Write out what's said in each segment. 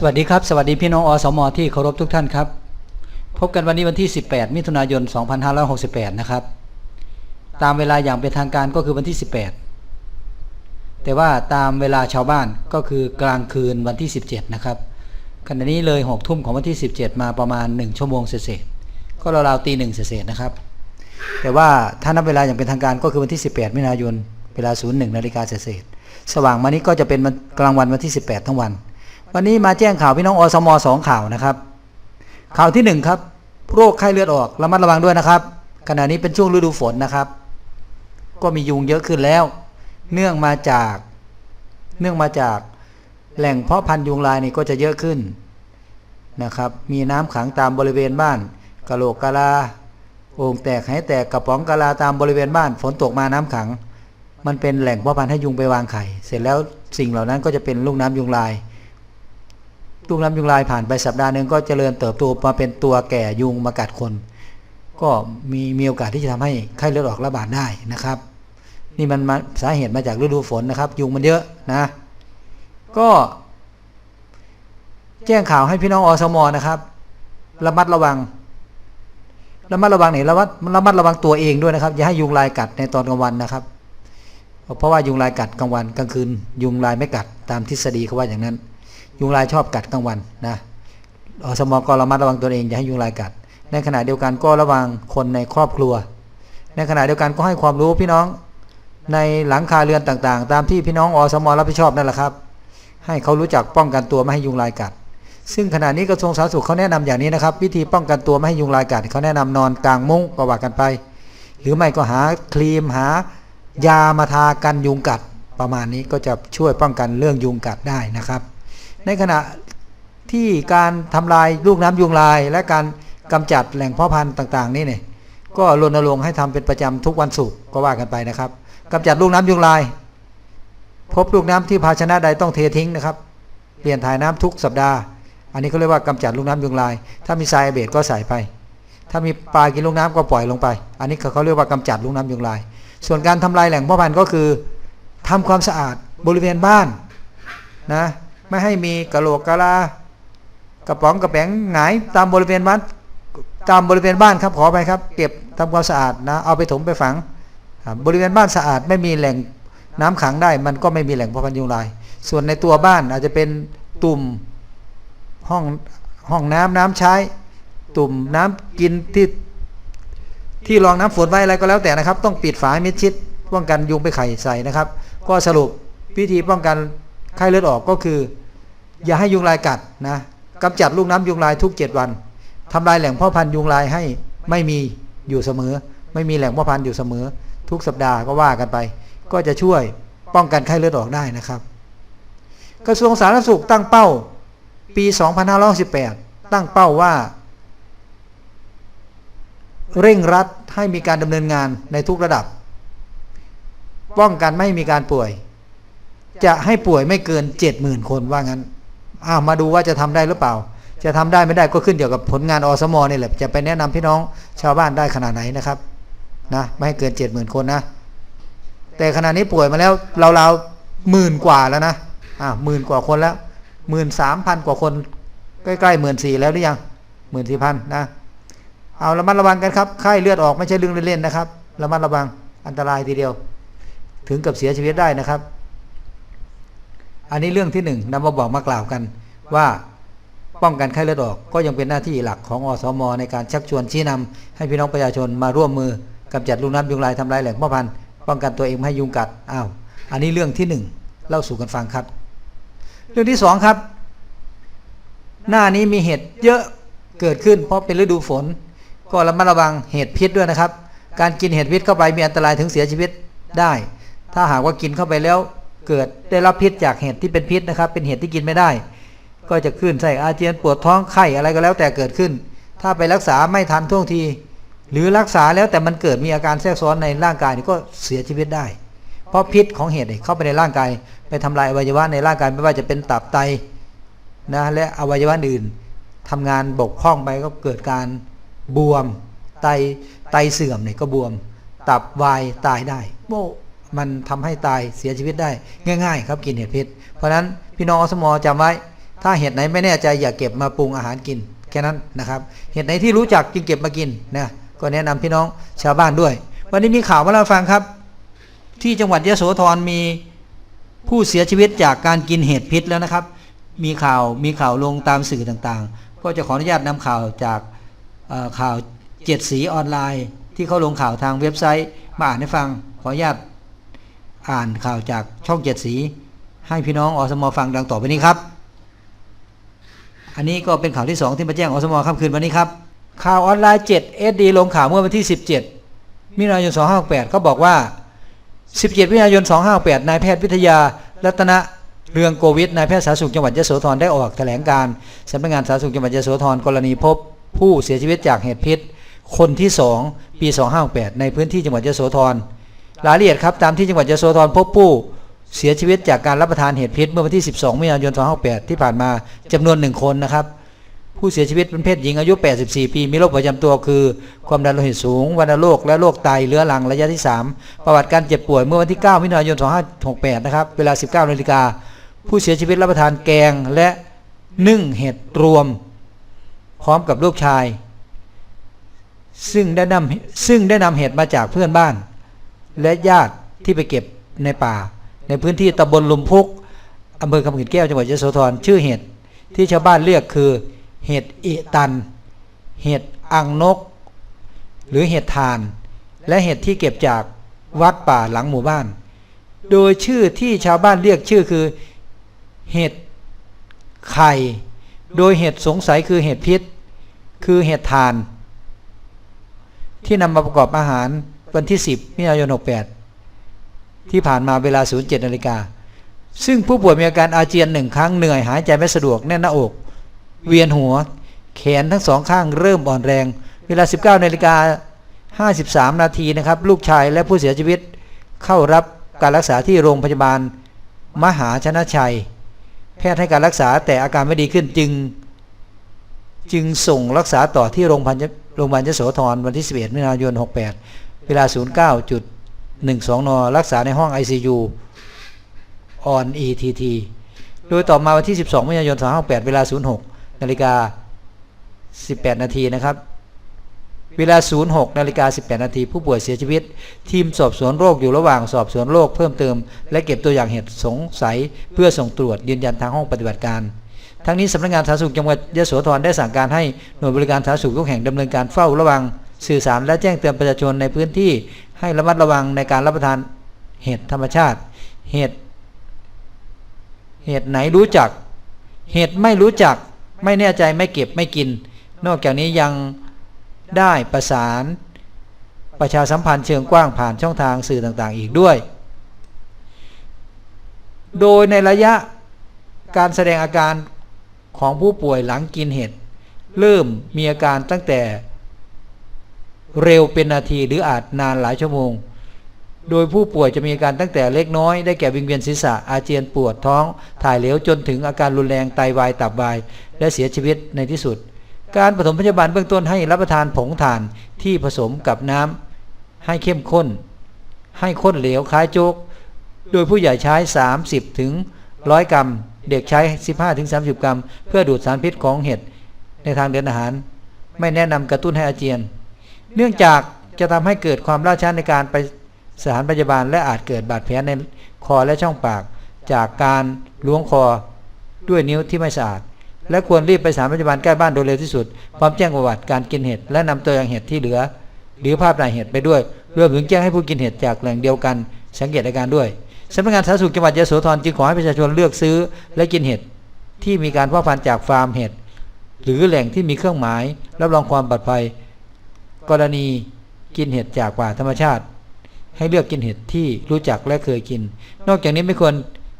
สวัสดีครับ สวัสดีพี่น้องอสมอที่เคารพทุกท่านครับ พบกันวันนี้วันที่ 18 มิถุนายน 2568 นะครับ ตามเวลาอย่างเป็นทางการก็คือวันที่ 18 แต่ว่าตามเวลาชาวบ้านก็คือกลางคืนวันที่ 17 นะครับขณะนี้เลย6ทุ่มของวันที่ 17 มาประมาณ 1 ชั่วโมงเศษก็ราวๆตีหนึ่งเศษนะครับ แต่ว่าถ้านับเวลาอย่างเป็นทางการก็คือวันที่ 18 มิถุนายน เวลา 01นาฬิกาเศษสว่างมานี้ก็จะเป็นกลางวันวันที่ 18 ทั้งวัน วันนี้มาแจ้งข่าวพี่น้องอสมสองข่าวนะครับ ข่าวที่หนึ่งครับ โรคไข้เลือดออกระมัดระวังด้วยนะครับ ขณะนี้เป็นช่วงฤดูฝนนะครับ ก็มียุงเยอะขึ้นแล้ว เนื่องมาจาก เนื่องมาจากแหล่งเพาะพันธุ์ยุงลายนี่ก็จะเยอะขึ้นนะครับ มีน้ำขังตามบริเวณบ้านกะโหลกกะลาโอ่งแตกไหแตกกระป๋องกะลาตามบริเวณบ้านฝนตกมาน้ำขัง มันเป็นแหล่งเพาะพันธุ์ให้ยุงไปวางไข่ เสร็จแล้วสิ่งเหล่านั้นก็จะเป็นลูกน้ำยุงลาย ลูกน้ำยุงลายผ่านไปสัปดาห์หนึ่งก็เจริญเติบโตมาเป็นตัวแก่ยุงมากัดคน ก็มีมีโอกาสที่จะทำให้ไข้เลือดออกระบาดได้นะครับ นี่มันมาสาเหตุมาจากฤดูฝนนะครับ ยุงมันเยอะนะ ก็แจ้งข่าวให้พี่น้องอสมนะครับระมัดระวังระมัดระวังเนี่ยระมัดระมัดระวังตัวเองด้วยนะครับ อย่าให้ยุงลายกัดในตอนกลางวันนะครับ เพราะว่ายุงลายกัดกลางวันกลางคืน ยุงลายไม่กัดตามทฤษฎีเขาว่าอย่างนั้น ยุงลายชอบกัดกลางวันนะอสมก็ระมัดระวังตัวเองอย่าให้ยุงลายกัด ในขณะเดียวกันก็ระวังคนในครอบครัว ในขณะเดียวกันก็ให้ความรู้พี่น้องในหลังคาเรือนต่างๆ ตามที่พี่น้องอสมรับผิดชอบนั่นแหละครับ ให้เขารู้จักป้องกันตัวไม่ให้ยุงลายกัด ซึ่งขณะนี้กระทรวงสาธารณสุขเขาแนะนำอย่างนี้นะครับ วิธีป้องกันตัวไม่ให้ยุงลายกัดเขาแนะนำนอนกลางมุ้งก็ว่ากันไป หรือไม่ก็หาครีมหายามาทากันยุงกัด ประมาณนี้ก็จะช่วยป้องกันเรื่องยุงกัดได้นะครับ ในขณะที่การทำลายลูกน้ำยุงลาย และการกำจัดแหล่งเพาะพันธุ์ต่างๆ นี่เนี่ยก็รณรงค์ให้ทำเป็นประจำทุกวันศุกร์ก็ว่ากันไปนะครับกำจัดลูกน้ำยุงลาย พบลูกน้ำที่ภาชนะใดต้องเททิ้งนะครับ เปลี่ยนถ่ายน้ำทุกสัปดาห์ อันนี้เขาเรียกว่ากำจัดลูกน้ำยุงลาย ถ้ามีทรายเบดก็ใส่ไป ถ้ามีปลากินลูกน้ำก็ปล่อยลงไป อันนี้เขาเรียกว่ากำจัดลูกน้ำยุงลาย ส่วนการทำลายแหล่งเพาะพันธุ์ก็คือทำความสะอาดบริเวณบ้านนะ ไม่ให้มีกระโหลกกะลากระป๋องกระแป๋งหงายตามบริเวณบ้านตามบริเวณบ้านครับขอไปครับ เก็บทำความสะอาดนะ เอาไปถมไปฝังบริเวณบ้านสะอาดไม่มีแหล่งน้ำขังได้ มันก็ไม่มีแหล่งพาะพันยุงลาย ส่วนในตัวบ้านอาจจะเป็นตุ่มห้องห้องน้ำน้ำใช้ ตุ่มน้ำกินที่ที่รองน้ำฝนไว้อะไรก็แล้วแต่นะครับ ต้องปิดฝาให้มิดชิดป้องกันยุงไปไข่ใส่นะครับ ก็สรุปวิธีป้องกัน ไข้เลือดออกก็คือ อย่าให้ยุงลายกัดนะกำจัดลูกน้ำยุงลายทุก7วันทำลายแหล่งพ่อพันธุ์ยุงลายให้ไม่มีอยู่เสมอ ไม่มีแหล่งพ่อพันธุ์อยู่เสมอ ทุกสัปดาห์ก็ว่ากันไป ก็จะช่วยป้องกันไข้เลือดออกได้นะครับ กระทรวงสาธารณสุขตั้งเป้า ปี 2518 ตั้งเป้าว่า เร่งรัดให้มีการดำเนินงานในทุกระดับ ป้องกันไม่ให้มีการป่วย จะให้ป่วยไม่เกิน70,000คนว่างั้นอ้าวมาดูว่าจะทำได้หรือเปล่า จะทำได้ไม่ได้ก็ขึ้นเกี่ยวกับผลงานอสมนี่แหละ จะไปแนะนำพี่น้องชาวบ้านได้ขนาดไหนนะครับนะไม่ให้เกิน70,000คนนะ แต่ขณะนี้ป่วยมาแล้วเราๆหมื่นกว่าแล้วนะอ่าหมื่นกว่าคนแล้วหมื่นสามพันกว่าคน ใกล้ๆหมื่นสี่แล้วหรือยังหมื่นสี่พันนะเอาระมัดระวังกันครับไข้เลือดออกไม่ใช่เรื่องเล่นๆนะครับระมัดระวังอันตรายทีเดียว ถึงกับเสียชีวิตได้นะครับ อันนี้เรื่องที่หนึ่งนำมาบอกมากล่าวกันว่าป้องกันไข้เลือดออกก็ยังเป็นหน้าที่หลักของอสมในการชักชวนชี้นำให้พี่น้องประชาชนมาร่วมมือกำจัดลูกน้ำยุงลายทำลายแหล่งพ่อพันธุ์ป้องกันตัวเองไม่ให้ยุงกัดอ้าวอันนี้เรื่องที่หนึ่งเล่าสู่กันฟังครับ เรื่องที่สองครับ หน้านี้มีเห็ดเยอะเกิดขึ้น เพราะเป็นฤดูฝน ก็ระมัดระวังเห็ดพิษด้วยนะครับ การกินเห็ดพิษเข้าไปมีอันตรายถึงเสียชีวิตได้ ถ้าหากว่ากินเข้าไปแล้ว เกิดได้รับพิษจากเห็ดที่เป็นพิษนะครับ เป็นเห็ดที่กินไม่ได้ ก็จะขึ้นไส้อาเจียนปวดท้องไข้อะไรก็แล้วแต่เกิดขึ้น ถ้าไปรักษาไม่ทันท่วงที หรือรักษาแล้วแต่มันเกิดมีอาการแทรกซ้อนในร่างกายนี่ก็เสียชีวิตได้ เพราะพิษของเห็ดเนี่ยเข้าไปในร่างกาย ไปทำลายอวัยวะในร่างกายไม่ว่าจะเป็นตับไตนะและอวัยวะอื่นทำงานบกพร่องไปก็เกิดการบวมไตไตเสื่อมเนี่ยก็บวม ตับวายตายได้โอ้ มันทำให้ตายเสียชีวิตได้ง่าย ๆ ครับกินเห็ดพิษ เพราะฉะนั้นพี่น้องอสมอจำไว้ ถ้าเห็ดไหนไม่แน่ใจอย่าเก็บมาปรุงอาหารกินแค่นั้นนะครับ เห็ดไหนที่รู้จักจึงเก็บมากินนะก็แนะนำพี่น้องชาวบ้านด้วย วันนี้มีข่าวมาเล่าฟังครับ ที่จังหวัดยโสธรมีผู้เสียชีวิตจากการกินเห็ดพิษแล้วนะครับ มีข่าวมีข่าวลงตามสื่อต่างๆ ก็จะขออนุญาตนำข่าวจากข่าวเจ็ดสีออนไลน์ ที่เขาลงข่าวทางเว็บไซต์มาอ่านให้ฟังขออนุญาต อ่านข่าวจากช่องเจ็ดสี ให้พี่น้องอสมฟังดังต่อไปนี้ครับ อันนี้ก็เป็นข่าวที่สองที่มาแจ้งอสมค่ำคืนวันนี้ครับ ข่าวออนไลน์7 SD ลงข่าวเมื่อวันที่ 17มิถุนายน2568เขาบอกว่า 17มิถุนายน2568นายแพทย์วิทยา รัตนะเรืองโกวิทนายแพทย์สาธารณสุขจังหวัดยโสธรได้ออกแถลงการสำนักงานสาธารณสุขจังหวัดยโสธรกรณีพบผู้เสียชีวิตจากเหตุพิษ คนที่ 2 ปี 2568ในพื้นที่จังหวัดยโสธร รายละเอียดครับตามที่จังหวัดยโสธรพบผู้เสียชีวิตจากการรับประทานเห็ดพิษเมื่อวันที่ 12มิถุนายน2568ที่ผ่านมาจำนวนหนึ่งคนนะครับ ผู้เสียชีวิตเป็นเพศหญิงอายุ 84 ปี มีโรคประจำตัวคือ ความดันโลหิตสูงวัณโรคและโรคไตเรื้อรังระยะที่ 3 ประวัติการเจ็บป่วยเมื่อวันที่ 9มิถุนายน2568 นะครับ เวลา 19นาฬิกาผู้เสียชีวิตรับประทานแกงและนึ่งเห็ดรวม พร้อมกับลูกชาย ซึ่งได้นำซึ่งได้นำเห็ดมาจากเพื่อนบ้าน และญาติที่ไปเก็บในป่า ในพื้นที่ตำบลลุมพุกอำเภอคำขีดแก้วจังหวัดยโสธรชื่อเห็ดที่ชาวบ้านเรียกคือเห็ดอิตัน เห็ดอังนก หรือเห็ดทาน และเห็ดที่เก็บจากวัดป่าหลังหมู่บ้าน โดยชื่อที่ชาวบ้านเรียกชื่อคือเห็ดไข่ โดยเห็ดสงสัยคือเห็ดพิษ คือเห็ดทาน ที่นำมาประกอบอาหาร วันที่ 10มิถุนายน68 ที่ผ่านมาเวลา 07นาฬิกา ซึ่งผู้ป่วยมีอาการอาเจียนหนึ่งครั้งเหนื่อยหายใจไม่สะดวกแน่นหน้าอก เวียนหัว แขนทั้งสองข้างเริ่มอ่อนแรง เวลา 19นาฬิกา53 นาทีนะครับ ลูกชายและผู้เสียชีวิตเข้ารับการรักษาที่โรงพยาบาล มหาชนะชัย แพทย์ให้การรักษาแต่อาการไม่ดีขึ้นจึง จึงส่งรักษาต่อที่โรงพยาบาลโรงพยาบาลยโสธรวันที่ 11มิถุนายน 68 เวลา 09.12 น รักษาในห้อง ICU on ETT โดยต่อมาวันที่ 12มิถุนายน2568เวลา 06 นาฬิกา 18 นาทีนะครับ เวลา 06 นาฬิกา 18 นาทีผู้ป่วยเสียชีวิต ทีมสอบสวนโรคอยู่ระหว่างสอบสวนโรคเพิ่มเติม และเก็บตัวอย่างเหตุสงสัยเพื่อส่งตรวจยืนยันทางห้องปฏิบัติการทั้งนี้สำนักงานสาธารณสุขจังหวัดยะโสธรได้สั่งการให้หน่วยบริการสาธารณสุขทุกแห่งดำเนินการเฝ้าระวัง สื่อสารและแจ้งเตือนประชาชนในพื้นที่ให้ระมัดระวังในการรับประทานเห็ดธรรมชาติ เห็ดเหตุไหนรู้จัก เหตุไม่รู้จัก ไม่แน่ใจไม่เก็บไม่กิน นอกจากนี้ยังได้ประสาน ประชาสัมพันธ์เชิงกว้างผ่านช่องทางสื่อต่างๆ อีกด้วย โดยในระยะการแสดงอาการของผู้ป่วยหลังกินเห็ดเริ่มมีอาการตั้งแต่ เร็วเป็นนาทีหรืออาจนานหลายชั่วโมง โดยผู้ป่วยจะมีอาการตั้งแต่เล็กน้อยได้แก่วิงเวียนศีรษะอาเจียนปวดท้อง ถ่ายเหลวจนถึงอาการรุนแรงไตวายตับวาย และเสียชีวิตในที่สุด การปฐมพยาบาลเบื้องต้นให้รับประทานผงถ่านที่ผสมกับน้ำให้เข้มข้น ให้ข้นเหลวคล้ายโจ๊กโดยผู้ใหญ่ใช้ 30 ถึง 100 กรัม เด็กใช้ 15 ถึง 30 กรัม เพื่อดูดสารพิษของเห็ดในทางเดินอาหาร ไม่แนะนำกระตุ้นให้อาเจียน เนื่องจากจะทำให้เกิดความล่าช้าในการไปสถานพยาบาล และอาจเกิดบาดแผลในคอและช่องปาก จากการล้วงคอด้วยนิ้วที่ไม่สะอาด และควรรีบไปสถานพยาบาลใกล้บ้านโดยเร็วที่สุด พร้อมแจ้งประวัติการกินเห็ดและนำตัวอย่างเห็ดที่เหลือ หรือภาพถ่ายเห็ดไปด้วยรวมถึงแจ้งให้ผู้กินเห็ดจากแหล่งเดียวกัน สังเกตอาการด้วยสำนักงานสาธารณสุขจังหวัดยะโสธรจึงขอให้ประชาชนเลือกซื้อ และกินเห็ดที่มีการเพาะพันธุ์จากฟาร์มเห็ดหรือแหล่งที่มีเครื่องหมายรับรองความปลอดภัย กรณีกินเห็ดจากป่าธรรมชาติ ให้เลือกกินเห็ดที่รู้จักและเคยกิน นอกจากนี้ไม่ควร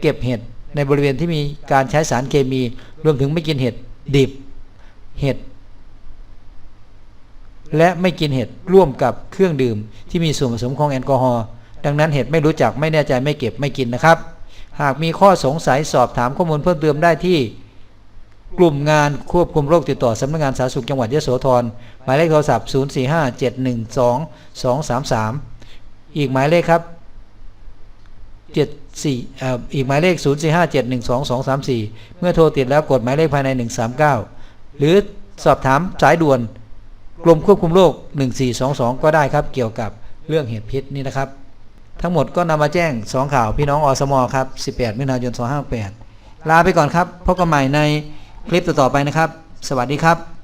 เก็บเห็ดในบริเวณที่มีการใช้สารเคมี รวมถึงไม่กินเห็ดดิบเห็ดและไม่กินเห็ดร่วมกับเครื่องดื่ม ที่มีส่วนผสมของแอลกอฮอล์ดังนั้นเห็ดไม่รู้จักไม่แน่ใจไม่เก็บไม่กินนะครับ หากมีข้อสงสัยสอบถามข้อมูลเพิ่มเติมได้ที่ กลุ่มงานควบคุมโรคติดต่อสำนักงานสาธารณสุขจังหวัดยโสธรหมายเลขโทรศัพท์ 045 712 233 อีกหมายเลขครับ7 4เอ่ออีกหมายเลข 0457122234 เมื่อโทรติดแล้วกดหมายเลขภายใน 139 หรือสอบถามสายด่วนกรมควบคุมโรค 1422 ก็ได้ครับ เกี่ยวกับเรื่องเห็ดพิษนี่นะครับ ทั้งหมดก็นำมาแจ้ง 2 ข่าวพี่น้องอสมครับ 18 มิถุนายน 2568 ลาไปก่อนครับพบกันใหม่ใน คลิปต่อๆไปนะครับ สวัสดีครับ